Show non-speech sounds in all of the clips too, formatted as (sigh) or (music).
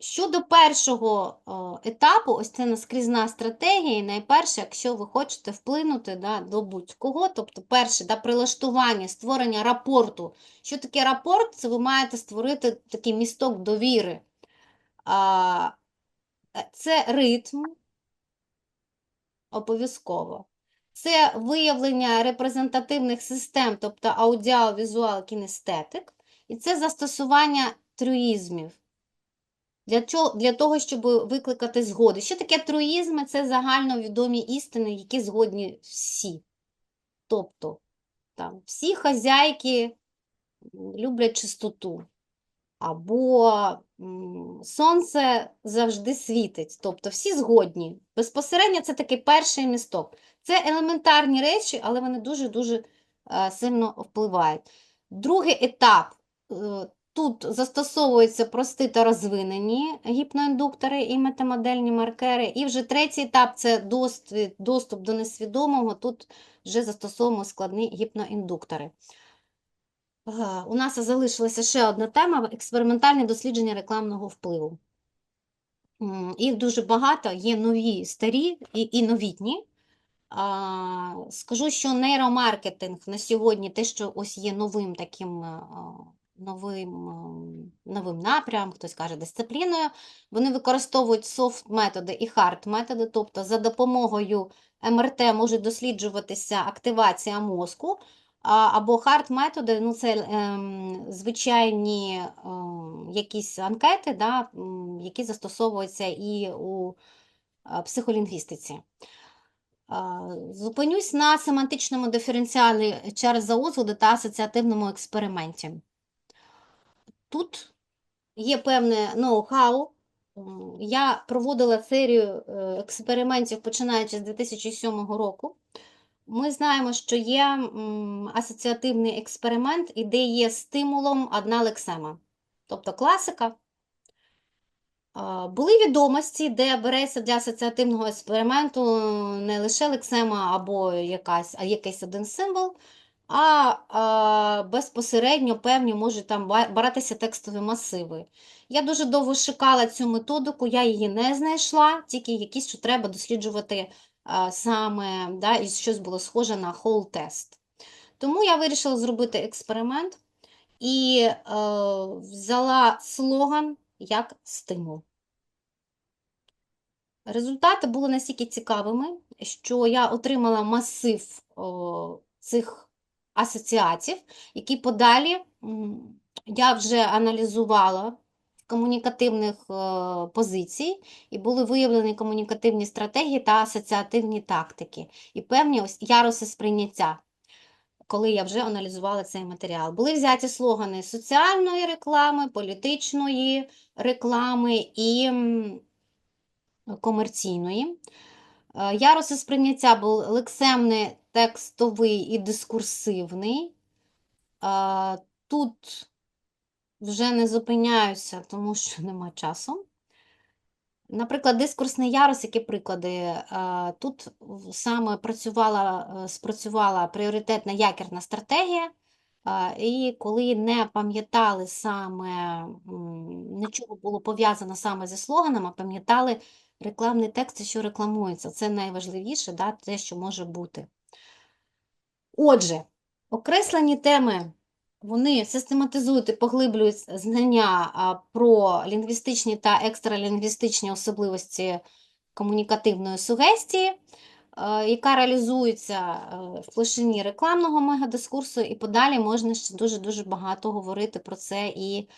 Щодо першого етапу, ось це наскрізна стратегія. і Найперше, якщо ви хочете вплинути да, до будь-кого, тобто перше, да, прилаштування, створення рапорту. Що таке рапорт? Це ви маєте створити такий місток довіри. А, це ритм, обов'язково. Це виявлення репрезентативних систем, тобто аудіо-візуал, кінестетик, і це застосування трюїзмів. Для, чого, для того, щоб викликати згоди. Що таке труїзми? Це загальновідомі істини, які згодні всі. Тобто, там, всі хазяйки люблять чистоту. Або сонце завжди світить. Тобто всі згодні. Безпосередньо це такий перший місток. Це елементарні речі, але вони дуже-дуже е, сильно впливають. Другий етап. Тут застосовуються прості та розвинені гіпноіндуктори і метамодельні маркери. І вже третій етап це доступ, доступ до несвідомого. Тут вже застосовуємо складні гіпноіндуктори. У нас залишилася ще одна тема експериментальне дослідження рекламного впливу. Їх дуже багато, є нові, старі і, і новітні. Скажу, що нейромаркетинг на сьогодні, те, що ось є новим таким новим, новим напрямом, хтось каже дисципліною, вони використовують софт-методи і хард-методи, тобто за допомогою МРТ може досліджуватися активація мозку, або хард-методи, ну це ем, звичайні ем, якісь анкети, да, які застосовуються і у а, психолінгвістиці. Зупинюсь на семантичному диференціалі Чарльза Озвуда та асоціативному експерименті. Тут є певне ноу-хау. Я проводила серію е, експериментів, починаючи з 2007 року. Ми знаємо, що є асоціативний експеримент, і де є стимулом одна лексема. Тобто класика. Були відомості, де береться для асоціативного експерименту не лише лексема або якась, а якийсь один символ, а, а безпосередньо певні можуть там ба- братися текстові масиви. Я дуже довго шукала цю методику, я її не знайшла, тільки якісь, що треба досліджувати а, саме, да, і щось було схоже на хол-тест. Тому я вирішила зробити експеримент і е, взяла слоган як стимул. Результати були настільки цікавими, що я отримала масив о, цих асоціатів, які подалі я вже аналізувала комунікативних е, позицій, і були виявлені комунікативні стратегії та асоціативні тактики, і певні ось яруси сприйняття. Коли я вже аналізувала цей матеріал, були взяті слогани соціальної реклами, політичної реклами і комерційної. Е, Яруси сприйняття був лексемний, текстовий і дискурсивний. Е, Тут вже не зупиняюся, тому що (laughs) нема часу. Наприклад, дискурсний ярус, які приклади? Е, Тут саме працювала, спрацювала пріоритетна якірна стратегія, і коли не пам'ятали саме, нічого було пов'язано саме зі слоганом, пам'ятали рекламний текст, що рекламується. Це найважливіше, да, те, що може бути. Отже, окреслені теми, вони систематизують і поглиблюють знання про лінгвістичні та екстралінгвістичні особливості комунікативної сугестії, е, яка реалізується е, в площині рекламного мегадискурсу, і подалі можна ще дуже-дуже багато говорити про це і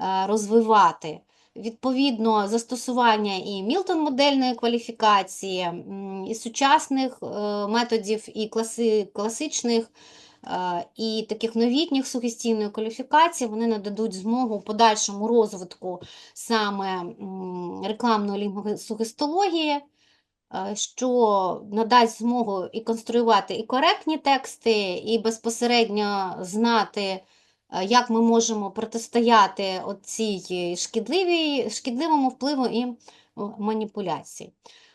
е, розвивати. Відповідно, застосування і Мілтон-модельної кваліфікації, і сучасних е, методів, і класи, класичних, е, і таких новітніх сугестійної кваліфікації, вони нададуть змогу подальшому розвитку саме рекламної лінгвосугестології, е, що надасть змогу і конструювати і коректні тексти, і безпосередньо знати, як ми можемо протистояти цій шкідливому впливу і маніпуляції.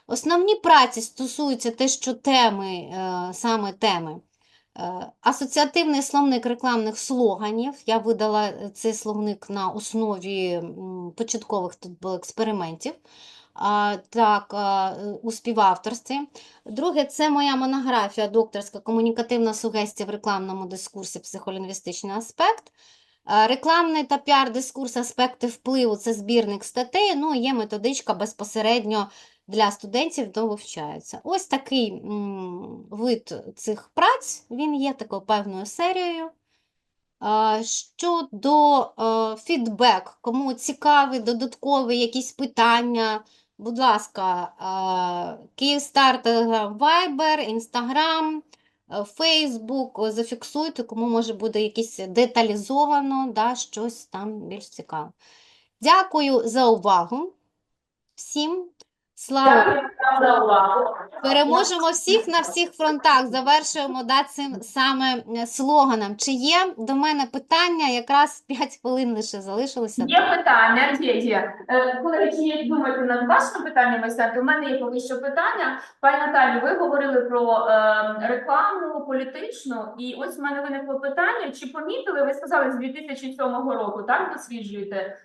Основні праці стосуються те, що теми, е, саме теми Е, Асоціативний словник рекламних слоганів. Я видала е, цей словник на основі початкових тут було експериментів. Так, у співавторстві. Друге, це моя монографія докторська комунікативна сугестія в рекламному дискурсі психолінгвістичний аспект. Рекламний та піар-дискурс аспекти впливу це збірник статей, ну є методичка безпосередньо для студентів, хто вивчаються. Ось такий вид цих праць, він є такою певною серією. Щодо е, фідбек, кому цікаві додаткові якісь питання, будь ласка, Київстар, е, Фейсбук, е, зафіксуйте, кому може буде якісь деталізовано, да, щось там більш цікаве. Дякую за увагу всім. Слава! Переможемо всіх на всіх фронтах. Завершуємо да, цим саме е, слоганом. Чи є до мене питання? Якраз 5 хвилин лише залишилося. Є питання, є, є. Е, Колеги, чи є думаєте над вашими питаннями? У мене є поки що питання. Пані Наталі, ви говорили про е, рекламу політичну, і ось у мене виникло питання, чи помітили, ви сказали, з 2007 року, так, досліджуєте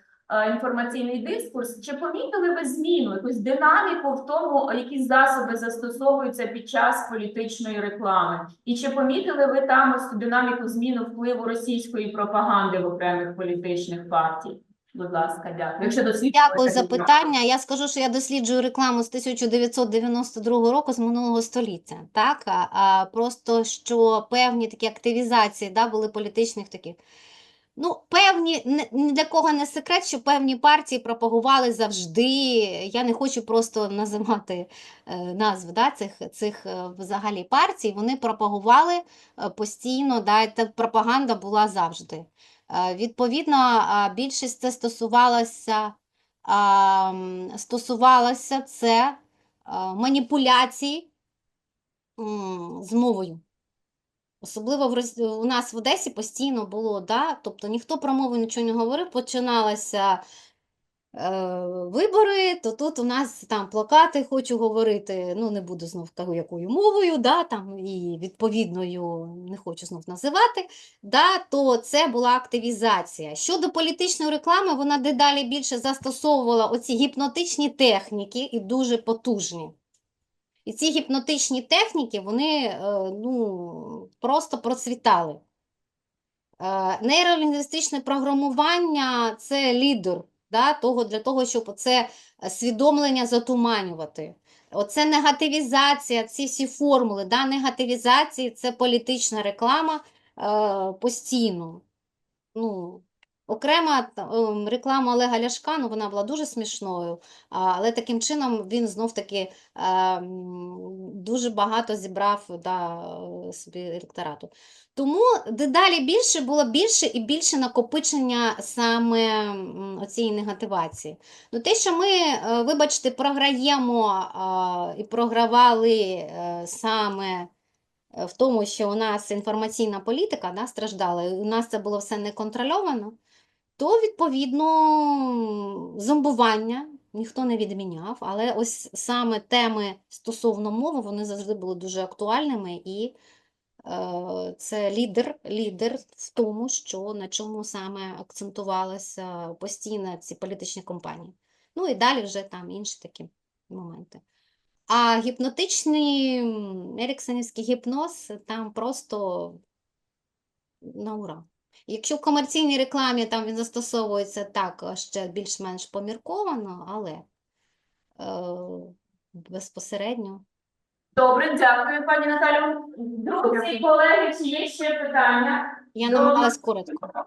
інформаційний дискурс, чи помітили ви зміну, якусь динаміку в тому, які засоби застосовуються під час політичної реклами? І чи помітили ви там ось цю динаміку зміну впливу російської пропаганди в окремих політичних партій? Будь ласка, дякую. Якщо Дякую за питання. Я скажу, що я досліджую рекламу з 1992 року, з минулого століття. Так? А, а просто що певні такі активізації да, були політичних таких. Ну, певні, ні для кого не секрет, що певні партії пропагували завжди. Я не хочу просто називати е, назви да, цих, цих е, взагалі партій. Вони пропагували е, постійно, да, та пропаганда була завжди. Відповідно, більшість це стосувалося, стосувалося це маніпуляцій з мовою. Особливо в Рос- у нас в Одесі постійно було, да? Тобто ніхто про мову нічого не говорив, починалися е, вибори, то тут у нас там плакати хочу говорити, ну не буду знов кажу, якою мовою, да? там, і відповідною не хочу знов називати, да? то це була активізація. Щодо політичної реклами, вона дедалі більше застосовувала оці гіпнотичні техніки і дуже потужні. І ці гіпнотичні техніки, вони е, ну, просто процвітали. Е, Нейролінгвістичне програмування – це лідер да, того, для того, щоб це свідомлення затуманювати. Оце негативізація, ці всі формули да, негативізації – це політична реклама е, постійно. Ну, окрема ем, реклама Олега Ляшка, ну, вона була дуже смішною, але таким чином він знов-таки дуже багато зібрав да, собі електорату. Тому дедалі більше було більше і більше накопичення саме м, оцієї негативації. Ну, те, що ми, е, вибачте, програємо і програвали е, саме в тому, що у нас інформаційна політика да, страждала, і у нас це було все неконтрольовано, то, відповідно, зомбування ніхто не відміняв, але ось саме теми стосовно мови, вони завжди були дуже актуальними, і е, це лідер, лідер в тому, що на чому саме акцентувалися постійно ці політичні кампанії. Ну і далі вже там інші такі моменти. А гіпнотичний еріксонівський гіпноз там просто на ура. Якщо в комерційній рекламі там він застосовується так ще більш-менш помірковано, але е, безпосередньо. Добре, дякую, пані Наталю. Друзі, колеги, чи є ще питання? Я намагалась коротко.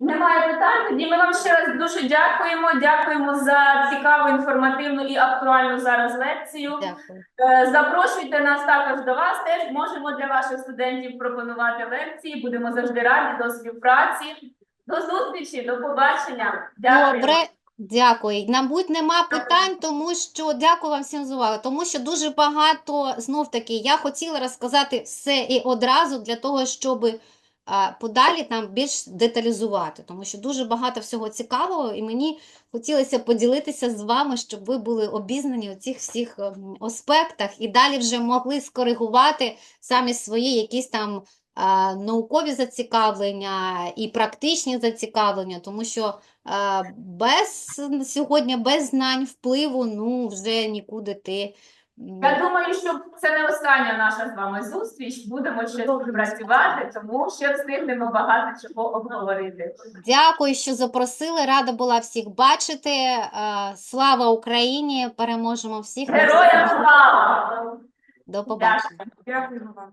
Немає питань. Тоді ми вам ще раз дуже дякуємо. Дякуємо за цікаву, інформативну і актуальну зараз лекцію. Дякую. Е, Запрошуйте нас також до вас. Теж можемо для ваших студентів пропонувати лекції. Будемо завжди раді до співпраці. До зустрічі, до побачення. Дякую. Добре, дякую. Мабуть, нема питань, тому що дякую вам всім за увагу. Тому що дуже багато знов таки я хотіла розказати все і одразу для того, щоб а, подалі там більш деталізувати, тому що дуже багато всього цікавого, і мені хотілося поділитися з вами, щоб ви були обізнані у цих всіх ем, аспектах і далі вже могли скоригувати самі свої якісь там а, наукові зацікавлення і практичні зацікавлення, тому що а, без сьогодні без знань впливу, ну вже нікуди ти. Я думаю, що це не остання наша з вами зустріч. Будемо ще працювати, тому ще встигнемо багато чого обговорити. Дякую, що запросили. Рада була всіх бачити. Е, Слава Україні! Переможемо всіх. Героям слава! До побачення. Дякую вам.